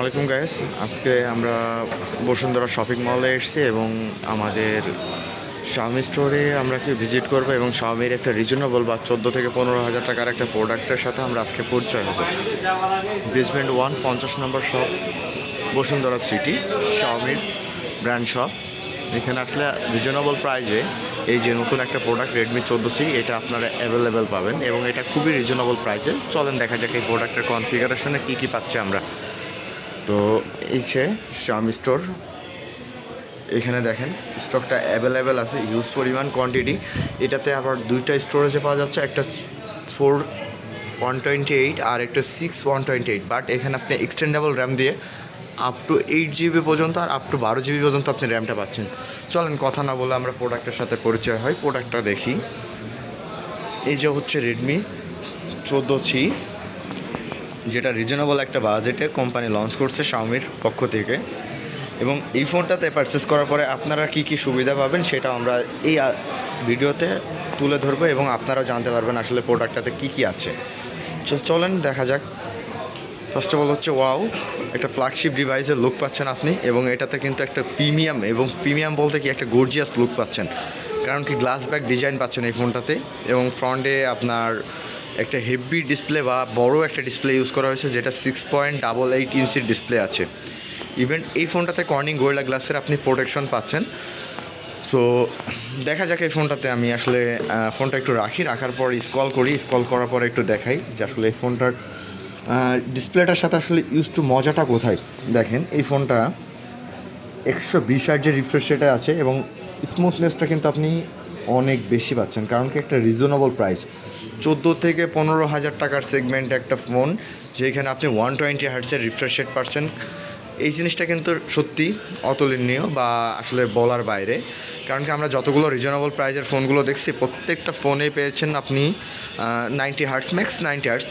আলাইকুম গাইস আজকে আমরা বসুন্ধরা শপিং মলে এসেছি এবং আমাদের শাওমি স্টোরে আমরা কি ভিজিট করব এবং শাওমির একটা রিজনেবল বা চোদ্দ থেকে পনেরো হাজার টাকার একটা প্রোডাক্টের সাথে আমরা আজকে পরিচয় হব। বেসমেন্ট ওয়ান পঞ্চাশ নম্বর শপ বসুন্ধরা সিটি শাওমির ব্র্যান্ড শপ এখানে আসলে রিজনেবল প্রাইজে এই যে নতুন একটা প্রোডাক্ট রেডমি চোদ্দ সি, এটা আপনারা অ্যাভেলেবেল পাবেন এবং এটা খুবই রিজনেবল প্রাইজে চলেন দেখা যাক এই প্রোডাক্টের কনফিগারেশনে কী কী পাচ্ছি আমরা। তো এই সে শামি স্টোর। এখানে দেখেন স্টকটা অ্যাভেলেবেল আছে ইউজ পরিমাণ কোয়ান্টিটি এটাতে আবার দুইটা স্টোরেজে পাওয়া যাচ্ছে একটা ফোর ওয়ান টোয়েন্টি এইট আর একটা six one twenty eight but এখানে আপনি এক্সটেন্ডেবল র্যাম দিয়ে আপ টু এইট জিবি পর্যন্ত আর আপ টু বারো জিবি পর্যন্ত আপনি র্যামটা পাচ্ছেন। চলেন কথা না বলে আমরা প্রোডাক্টের সাথে পরিচয় হয় প্রোডাক্টটা দেখি। এই যে হচ্ছে রেডমি চোদ্দ ছি যেটা রিজনেবল একটা বাজেটে কোম্পানি লঞ্চ করছে শাওমির পক্ষ থেকে। এবং এই ফোনটাতে পারচেস করার পরে আপনারা কি কি সুবিধা পাবেন সেটা আমরা এই ভিডিওতে তুলে ধরবো এবং আপনারাও জানতে পারবেন আসলে প্রোডাক্টটাতে কি কি আছে। চলেন দেখা যাক। ফার্স্ট অফ অল হচ্ছে ওয়াও একটা ফ্ল্যাগশিপ ডিভাইসের লুক পাচ্ছেন আপনি এবং এটাতে কিন্তু একটা প্রিমিয়াম এবং প্রিমিয়াম বলতে কি একটা গর্জিয়াস লুক পাচ্ছেন। কারণ কি গ্লাস ব্যাক ডিজাইন পাচ্ছেন এই ফোনটাতে এবং ফ্রন্টে আপনার একটা হেভি ডিসপ্লে বা বড় একটা ডিসপ্লে ইউজ করা হয়েছে, যেটা সিক্স পয়েন্ট ডাবল এইট ইঞ্চির ডিসপ্লে আছে। ইভেন এই ফোনটাতে কর্নিং গোয়েলা গ্লাসের আপনি প্রোটেকশন পাচ্ছেন। সো দেখা যাক এই ফোনটাতে আমি আসলে ফোনটা একটু রাখি। রাখার পর স্কল করি। স্কল করার পর একটু দেখাই যে আসলে এই ফোনটার ডিসপ্লেটার সাথে আসলে ইউজ টু মজাটা কোথায়? দেখেন, এই ফোনটা একশো বিশ আর যে রিফ্রেশ রেটে আছে এবং স্মুথনেসটা কিন্তু আপনি অনেক বেশি পাচ্ছেন, কারণ কি একটা রিজনেবল প্রাইস চোদ্দ থেকে পনেরো হাজার টাকার সেগমেন্ট একটা ফোন যেখানে আপনি ওয়ান টোয়েন্টি হার্টসের রিফ্রেশ রেট পাচ্ছেন। এই জিনিসটা কিন্তু সত্যি অতুলনীয় বা আসলে বলার বাইরে। কারণ কি আমরা যতগুলো রিজনেবল প্রাইজের ফোনগুলো দেখছি, প্রত্যেকটা ফোনে পেয়েছেন আপনি ninety hertz max ninety hertz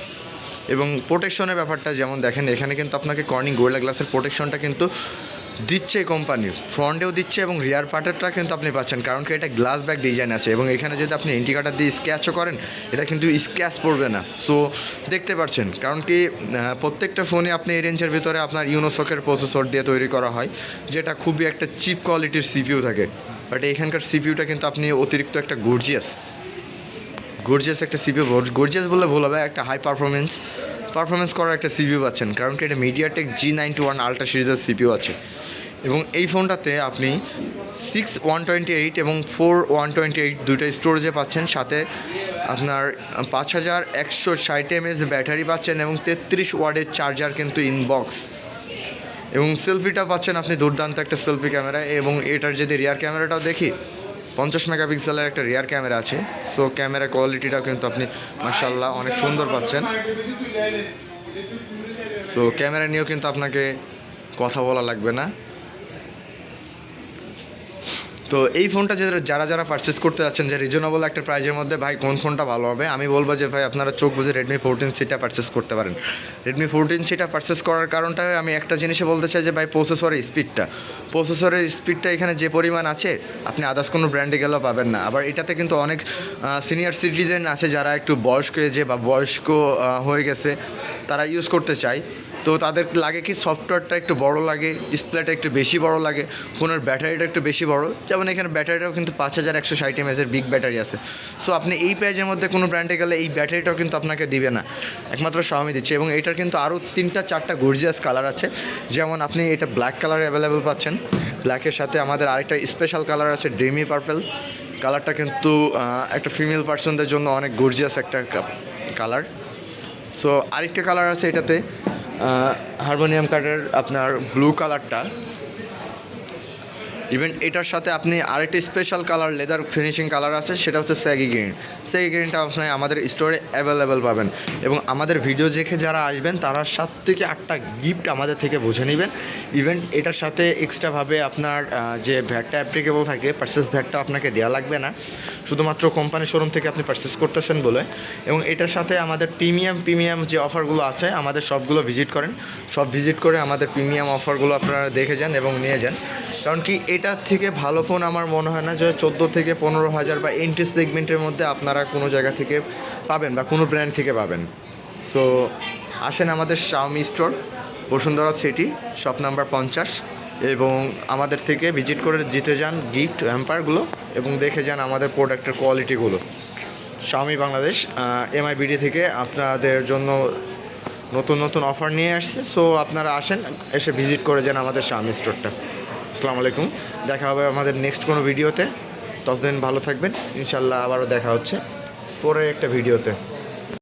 এবং প্রোটেকশনের ব্যাপারটা যেমন দেখেন, এখানে কিন্তু আপনাকে কর্নিং গোয়েলা গ্লাসের প্রোটেকশনটা কিন্তু দিচ্ছে কোম্পানির ফ্রন্টেও দিচ্ছে এবং রিয়ার পার্টেরটা কিন্তু আপনি পাচ্ছেন। কারণ কি, এটা গ্লাস ব্যাক ডিজাইন আছে এবং এখানে যদি আপনি ইন্ডিকেটার দিয়ে স্ক্যাচও করেন, এটা কিন্তু স্ক্যাচ পড়বে না। সো দেখতে পাচ্ছেন। কারণ কি প্রত্যেকটা ফোনে আপনি এই রেঞ্জের ভিতরে আপনার ইউনোসকের প্রসেসর দিয়ে তৈরি করা হয়, যেটা খুবই একটা চিপ কোয়ালিটির সিপিউ থাকে। বাট এখানকার সিপিইউটা কিন্তু আপনি অতিরিক্ত একটা গর্জিয়াস গর্জিয়াস একটা সিপিউ গর্জিয়াস বললে ভুল হবে, একটা হাই পারফরমেন্স পারফরমেন্স করার একটা সিপিউ পাচ্ছেন। কারণ কি, এটা MediaTek G ninety one ultra সিরিজের সিপিউ আছে। এবং এই ফোনটাতে আপনি সিক্স ওয়ান টোয়েন্টি এইট এবং ফোর ওয়ান টোয়েন্টি এইট দুইটা স্টোরেজে পাচ্ছেন। সাথে আপনার পাঁচ হাজার একশো ষাট এমএস ব্যাটারি পাচ্ছেন এবং তেত্রিশ ওয়ার্ডের চার্জার কিন্তু ইনবক্স এবং সেলফিটা পাচ্ছেন আপনি, দুর্দান্ত একটা সেলফি ক্যামেরা এবং এটার যদি রিয়ার ক্যামেরাটাও দেখি, পঞ্চাশ মেগাপিক্সেলের একটা রিয়ার ক্যামেরা আছে। সো ক্যামেরা কোয়ালিটিটাও কিন্তু আপনি মার্শাল্লাহ অনেক সুন্দর পাচ্ছেন। সো ক্যামেরা নিয়েও কিন্তু আপনাকে কথা বলা লাগবে না। তো এই ফোনটা যে যারা যারা পারচেস করতে যাচ্ছেন, যে রিজনেবল একটা প্রাইজের মধ্যে, ভাই কোন ফোনটা ভালো হবে? আমি বলব যে, ভাই, আপনারা চোখ বুঝে রেডমি ফোরটিন সিটা পারচেস করতে পারেন। রেডমি ফোরটিন সিটা পারচেস করার কারণটা আমি একটা জিনিসে বলতে চাই যে, ভাই প্রসেসরের স্পিডটা প্রসেসরের স্পিডটা এখানে যে পরিমাণ আছে, আপনি আদার্স কোনো ব্র্যান্ডে গেলেও পাবেন না। আবার এটাতে কিন্তু অনেক সিনিয়র সিটিজেন আছে যারা একটু বয়স্ক এজে বা বয়স্ক হয়ে গেছে, তারা ইউজ করতে চায়। তো তাদের লাগে কি সফটওয়্যারটা একটু বড় লাগে ডিসপ্লেটা একটু বেশি বড় লাগে ফোনের ব্যাটারিটা একটু বেশি বড়। যেমন এখানে ব্যাটারিটাও কিন্তু পাঁচ হাজার একশো ষাট এমএসের বিগ ব্যাটারি আছে। সো আপনি এই প্রাইজের মধ্যে কোনো ব্র্যান্ডে গেলে এই ব্যাটারিটাও কিন্তু আপনাকে দিবে না। একমাত্র Xiaomi দিচ্ছে এবং এটার কিন্তু আরও তিনটা, চারটা গর্জিয়াস কালার আছে। যেমন আপনি এটা ব্ল্যাক কালারে অ্যাভেলেবেল পাচ্ছেন। ব্ল্যাকের সাথে আমাদের আরেকটা স্পেশাল কালার আছে ড্রিমি পার্পেল কালারটা কিন্তু একটা ফিমেল পার্সনদের জন্য অনেক গর্জিয়াস একটা কালার সো আরেকটা কালার আছে এটাতে হারমোনিয়াম কার্ডের আপনার ব্লু কালারটা ইভেন এটার সাথে আপনি আরেকটা special colour leather finishing colour আছে, সেটা হচ্ছে স্যাগি গ্রিন স্যাগি গ্রিনটা আপনি আমাদের স্টোরে অ্যাভেলেবেল পাবেন। এবং আমাদের ভিডিও দেখে যারা আসবেন, তারা সাত থেকে আটটা গিফট আমাদের থেকে বুঝে নেবেন। ইভেন এটার সাথে এক্সট্রাভাবে আপনার যে ভ্যাটটা অ্যাপ্লিকেবল থাকে পার্সেস ভ্যাটটা আপনাকে দেওয়া লাগবে না। শুধুমাত্র কোম্পানি শোরুম থেকে আপনি পারচেস করতেছেন বলে। এবং এটার সাথে আমাদের প্রিমিয়াম প্রিমিয়াম যে অফারগুলো আছে, আমাদের সবগুলো ভিজিট করেন। সব ভিজিট করে আমাদের প্রিমিয়াম অফারগুলো আপনারা দেখে যান এবং নিয়ে যান। কারণ কি, এটার থেকে ভালো ফোন আমার মনে হয় না যে চোদ্দ থেকে পনেরো হাজার বা এন্ট্রি সেগমেন্টের মধ্যে আপনারা কোনো জায়গা থেকে পাবেন বা কোনো ব্র্যান্ড থেকে পাবেন। সো আসেন আমাদের Xiaomi store Bashundhara City, shop number পঞ্চাশ, এবং আমাদের থেকে ভিজিট করে জিতে যান গিফট হ্যাম্পারগুলো এবং দেখে যান আমাদের প্রোডাক্টের কোয়ালিটিগুলো। স্বামী বাংলাদেশ এমআইবিডি থেকে আপনাদের জন্য নতুন নতুন অফার নিয়ে আসছে। সো আপনারা আসেন, এসে ভিজিট করে যান আমাদের স্বামী স্টোরটা। আসসালামু আলাইকুম। দেখা হবে আমাদের নেক্সট কোনো ভিডিওতে। ততদিন ভালো থাকবেন। ইনশাল্লাহ আবারও দেখা হচ্ছে। পরে একটা ভিডিওতে।